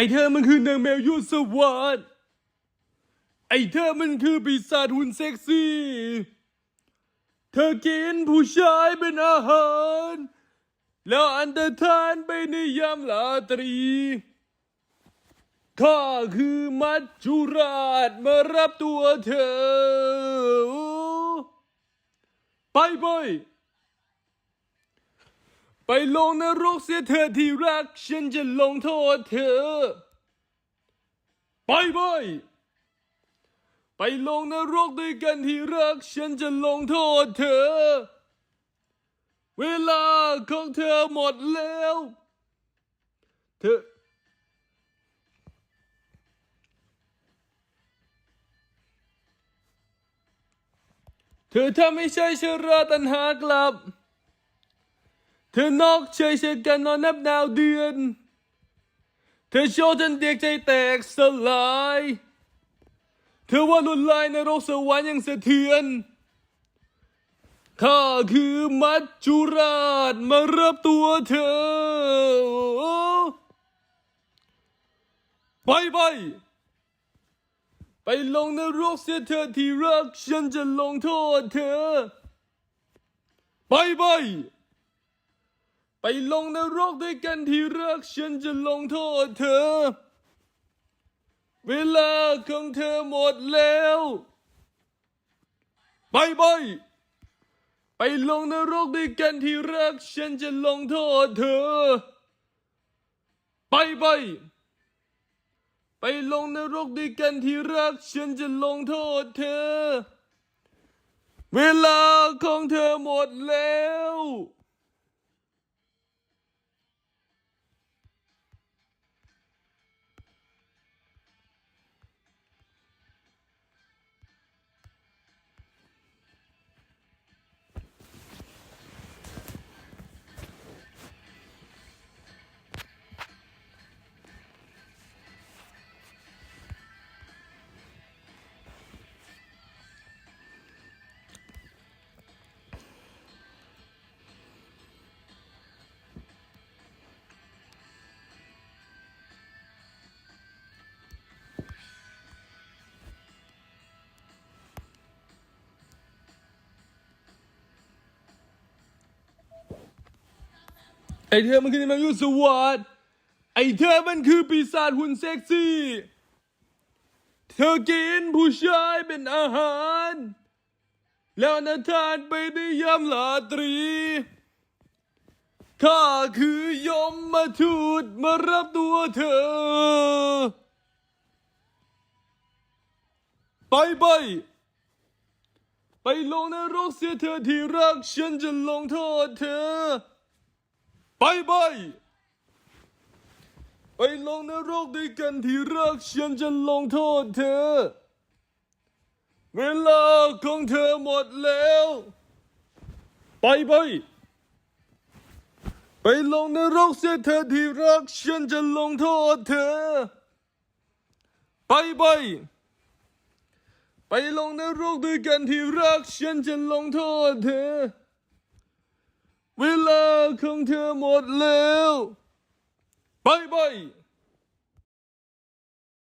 อ้เธอมันคือนางแมวยุสวัสดไอ้เธอมันคือปีศาจหุ่นเซ็กซี่ เธอกินผู้ชายเป็นอาหาร แล้วอันเดอร์ทานไปในยามราตรีข้าคือมัจจุราชมารับตัวเธอ ไปไป ไปลงนรกเสียเธอที่รัก ฉันจะลงโทษเธอ ไปไปไปลงนรกด้วยกันที่รัก ฉันจะลงโทษเธอ เวลาของเธอหมดแล้ว เธอเธอทำให้ใช่ชราตันหากลับ เธอนอกเฉยเชยกันนอนนับดาวเดือน เธอโชว์จนเด็กใจแตกสลาย เธอว่าลุนลายในโรกสวรรค์ยังสะเทือนข้าคือมัจจุราชมารับตัวเธอ ไปไป ไปลงนรกเสียเธอที่รัก ฉันจะลงโทษเธอ ไปไป ไปลงนรกด้วยกันที่รักฉันจะลงโทษเธอ เวลาของเธอหมดแล้วไปไปไปลงนรกด้วยกันที่รักฉันจะลงโทษเธอ ไปไป ไปลงนรกด้วยกันที่รักฉันจะลงโทษเธอ เวลาของเธอหมดแล้ว ไอเธอมันคือแมวยุทธสวัสดไอเธอมันคือปีศาจหุ่นเซ็กซี่ เธอกินผู้ชายเป็นอาหาร แล้วนาทานไปในยามราตรี ข้าคือยมมาทูตมารับตัวเธอ ไปไป ไปลงนรกเสียเธอที่รัก ฉันจะลงโทษเธอ ไปไปไปลงนรกด้วยกันที่รักฉันจะลงโทษเธอ เวลาของเธอหมดแล้ว ไปไปไปลงนรกเสียเธอที่รักฉันจะลงโทษเธอ ไปไปไปลงนรกด้วยกันที่รักฉันจะลงโทษเธอ เวลาของเธอหมดแล้วไปไป